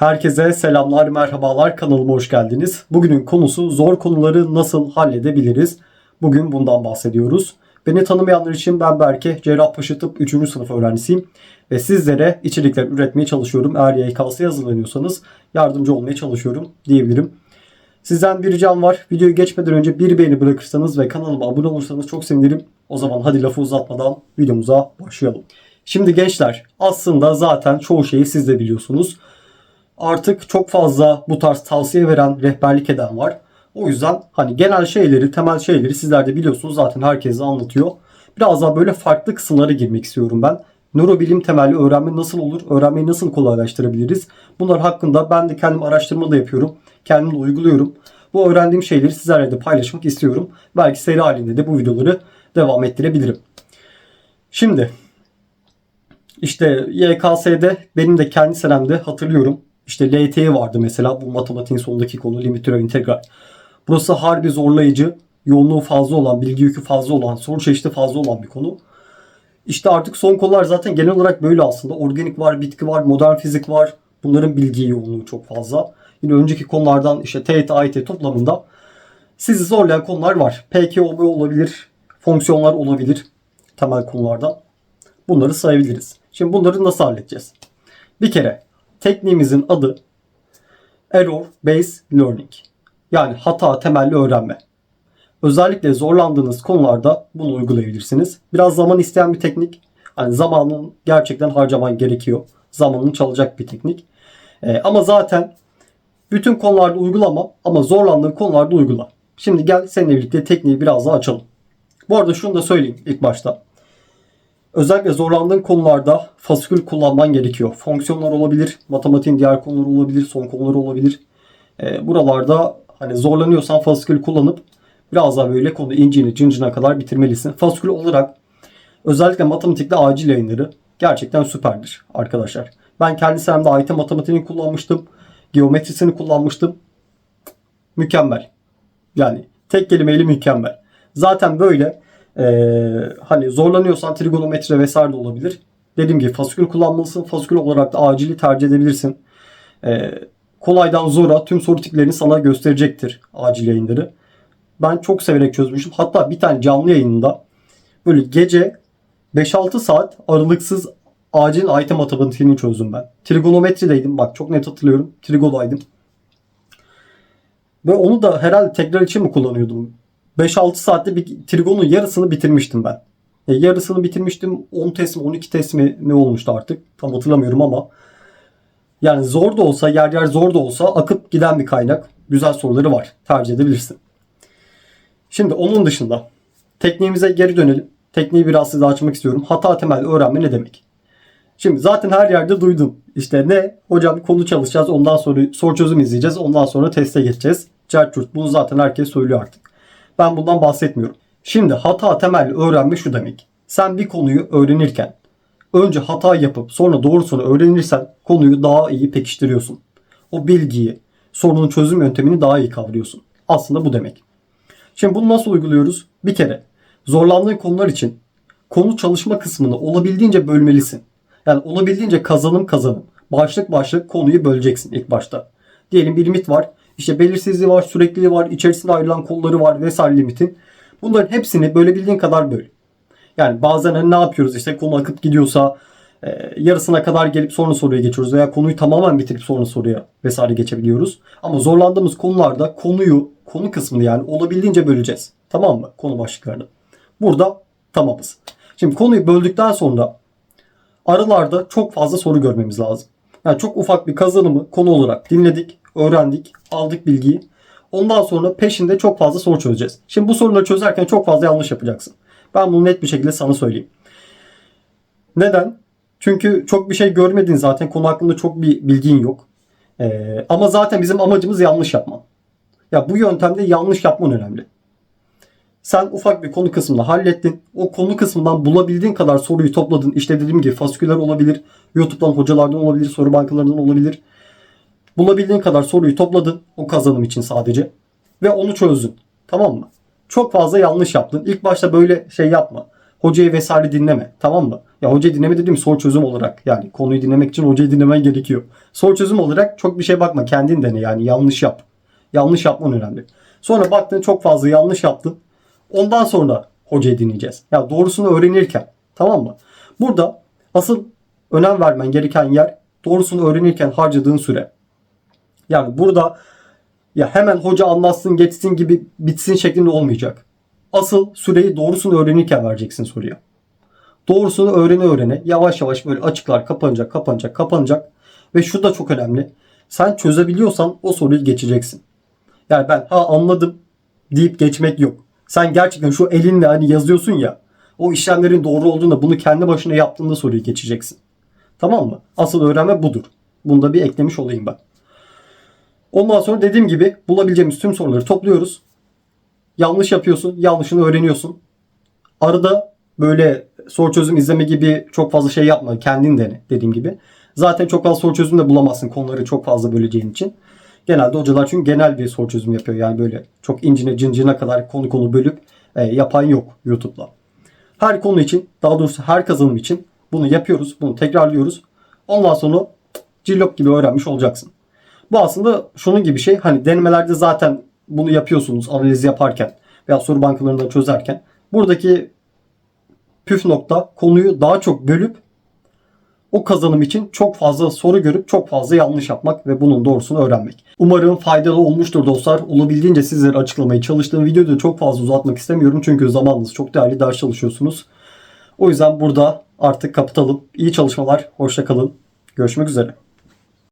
Herkese selamlar, merhabalar. Kanalıma hoş geldiniz. Bugünün konusu zor konuları nasıl halledebiliriz? Bugün bundan bahsediyoruz. Beni tanımayanlar için ben Berke, Cerrahpaşa Tıp 3. sınıf öğrencisiyim. Ve sizlere içerikler üretmeye çalışıyorum. Eğer YKS'ye hazırlanıyorsanız yardımcı olmaya çalışıyorum diyebilirim. Sizden bir ricam var. Videoyu geçmeden önce bir beğeni bırakırsanız ve kanalıma abone olursanız çok sevinirim. O zaman hadi lafı uzatmadan videomuza başlayalım. Şimdi gençler aslında zaten çoğu şeyi siz de biliyorsunuz. Artık çok fazla bu tarz tavsiye veren, rehberlik eden var. O yüzden hani genel şeyleri, temel şeyleri sizler de biliyorsunuz zaten herkese anlatıyor. Biraz daha böyle farklı kısımlara girmek istiyorum ben. Nörobilim temelli öğrenme nasıl olur? Öğrenmeyi nasıl kolaylaştırabiliriz? Bunlar hakkında ben de kendim araştırma da yapıyorum. Kendim de uyguluyorum. Bu öğrendiğim şeyleri sizlerle de paylaşmak istiyorum. Belki seri halinde de bu videoları devam ettirebilirim. Şimdi işte YKS'de benim de kendi senemde hatırlıyorum. İşte LTE vardı mesela bu matematiğin sonundaki konu limit türev integral. Burası harbi zorlayıcı, yoğunluğu fazla olan, bilgi yükü fazla olan, soru çeşidi fazla olan bir konu. İşte artık son konular zaten genel olarak böyle aslında. Organik var, bitki var, modern fizik var. Bunların bilgi yoğunluğu çok fazla. Yine önceki konulardan işte TET, AYT toplamında sizi zorlayan konular var. PKOB olabilir, fonksiyonlar olabilir temel konulardan. Bunları sayabiliriz. Şimdi bunları nasıl halledeceğiz? Bir kere tekniğimizin adı Error Based Learning. Yani hata temelli öğrenme. Özellikle zorlandığınız konularda bunu uygulayabilirsiniz. Biraz zaman isteyen bir teknik. Hani zamanın gerçekten harcaman gerekiyor. Zamanını çalacak bir teknik. Ee, ama zaten bütün konularda uygulama ama zorlandığın konularda uygula. Şimdi gel seninle birlikte tekniği biraz daha açalım. Bu arada şunu da söyleyeyim ilk başta. Özellikle zorlandığın konularda fasikül kullanman gerekiyor. Fonksiyonlar olabilir, matematiğin diğer konuları olabilir, son konuları olabilir. Ee, buralarda hani zorlanıyorsan fasikül kullanıp biraz daha böyle konu incini cincine kadar bitirmelisin. Fasikül olarak özellikle matematikte acil yayınları gerçekten süperdir arkadaşlar. Ben kendi senemde AYT matematiğini kullanmıştım. Geometrisini kullanmıştım. Mükemmel. Yani tek kelimeyle mükemmel. Zaten böyle ee, hani zorlanıyorsan trigonometre vesaire de olabilir. Dediğim gibi fasikül kullanmalısın. Fasikül olarak da acili tercih edebilirsin. Ee, kolaydan zora tüm soru tiplerini sana gösterecektir acil yayınları. Ben çok severek çözmüştüm. Hatta bir tane canlı yayınında böyle gece 5-6 saat aralıksız acil item matematiğini çözdüm ben. Trigonometrideydim. Bak çok net hatırlıyorum. Trigodaydım. Ve onu da herhalde tekrar için mi kullanıyordum? 5-6 saatte bir trigonun yarısını bitirmiştim ben. E, yarısını bitirmiştim. 10 test mi 12 test mi ne olmuştu artık. Tam hatırlamıyorum ama. Yani zor da olsa yer yer zor da olsa akıp giden bir kaynak. Güzel soruları var. Tercih edebilirsin. Şimdi onun dışında tekniğimize geri dönelim. Tekniği biraz size açmak istiyorum. Hata temel öğrenme ne demek? Şimdi zaten her yerde duydum. İşte ne? Hocam konu çalışacağız. Ondan sonra soru çözüm izleyeceğiz. Ondan sonra teste geçeceğiz. Cerçurt. Bunu zaten herkes söylüyor artık. Ben bundan bahsetmiyorum. Şimdi hata temelli öğrenme şu demek. Sen bir konuyu öğrenirken önce hata yapıp sonra doğrusunu öğrenirsen konuyu daha iyi pekiştiriyorsun. O bilgiyi, sorunun çözüm yöntemini daha iyi kavruyorsun. Aslında bu demek. Şimdi bunu nasıl uyguluyoruz? Bir kere zorlandığın konular için konu çalışma kısmını olabildiğince bölmelisin. Yani olabildiğince kazanım kazanım. Başlık başlık konuyu böleceksin ilk başta. Diyelim bir limit var. İşte belirsizliği var, sürekliliği var, içerisinde ayrılan kolları var vesaire limitin. Bunların hepsini bölebildiğin kadar böl. Yani bazen hani ne yapıyoruz işte konu akıp gidiyorsa e, yarısına kadar gelip sonra soruya geçiyoruz veya konuyu tamamen bitirip sonra soruya vesaire geçebiliyoruz. Ama zorlandığımız konularda konuyu, konu kısmını yani olabildiğince böleceğiz. Tamam mı? Konu başlıklarını. Burada tamamız. Şimdi konuyu böldükten sonra aralarda çok fazla soru görmemiz lazım. Yani çok ufak bir kazanımı konu olarak dinledik, öğrendik, aldık bilgiyi. Ondan sonra peşinde çok fazla soru çözeceğiz. Şimdi bu soruları çözerken çok fazla yanlış yapacaksın. Ben bunu net bir şekilde sana söyleyeyim. Neden? Çünkü çok bir şey görmedin zaten. Konu hakkında çok bir bilgin yok. Ee, ama zaten bizim amacımız yanlış yapman. Ya bu yöntemde yanlış yapman önemli. Sen ufak bir konu kısmını hallettin. O konu kısmından bulabildiğin kadar soruyu topladın. İşte dediğim gibi fasiküler olabilir. YouTube'dan hocalardan olabilir. Soru bankalarından olabilir. Bulabildiğin kadar soruyu topladın. O kazanım için sadece. Ve onu çözdün. Tamam mı? Çok fazla yanlış yaptın. İlk başta böyle şey yapma. Hocayı vesaire dinleme. Tamam mı? Ya hocayı dinleme dediğim soru çözüm olarak. Yani konuyu dinlemek için hocayı dinlemen gerekiyor. Soru çözüm olarak çok bir şey bakma. Kendin dene yani yanlış yap. Yanlış yapman önemli. Sonra baktın çok fazla yanlış yaptın. Ondan sonra hocayı dinleyeceğiz. Ya doğrusunu öğrenirken. Tamam mı? Burada asıl önem vermen gereken yer doğrusunu öğrenirken harcadığın süre. Yani burada ya hemen hoca anlatsın geçsin gibi bitsin şeklinde olmayacak. Asıl süreyi doğrusunu öğrenirken vereceksin soruya. Doğrusunu öğrene öğrene yavaş yavaş böyle açıklar kapanacak kapanacak kapanacak. Ve şu da çok önemli. Sen çözebiliyorsan o soruyu geçeceksin. Yani ben ha anladım deyip geçmek yok. Sen gerçekten şu elinle hani yazıyorsun ya o işlemlerin doğru olduğunda bunu kendi başına yaptığında soruyu geçeceksin. Tamam mı? Asıl öğrenme budur. Bunu da bir eklemiş olayım ben. Ondan sonra dediğim gibi bulabileceğimiz tüm soruları topluyoruz. Yanlış yapıyorsun, yanlışını öğreniyorsun. Arada böyle soru çözüm izleme gibi çok fazla şey yapma. Kendin dene dediğim gibi. Zaten çok fazla soru çözüm de bulamazsın konuları çok fazla böleceğin için. Genelde hocalar çünkü genel bir soru çözüm yapıyor. Yani böyle çok incine cincine kadar konu konu bölüp e, yapan yok YouTube'da. Her konu için daha doğrusu her kazanım için bunu yapıyoruz. Bunu tekrarlıyoruz. Ondan sonra cillop gibi öğrenmiş olacaksın. Bu aslında şunun gibi şey hani denemelerde zaten bunu yapıyorsunuz analiz yaparken veya soru bankalarında çözerken. Buradaki püf nokta konuyu daha çok bölüp o kazanım için çok fazla soru görüp çok fazla yanlış yapmak ve bunun doğrusunu öğrenmek. Umarım faydalı olmuştur dostlar. Olabildiğince sizlere açıklamaya çalıştığım videoyu da çok fazla uzatmak istemiyorum. Çünkü zamanınız çok değerli ders çalışıyorsunuz. O yüzden burada artık kapatalım. İyi çalışmalar. Hoşça kalın. Görüşmek üzere.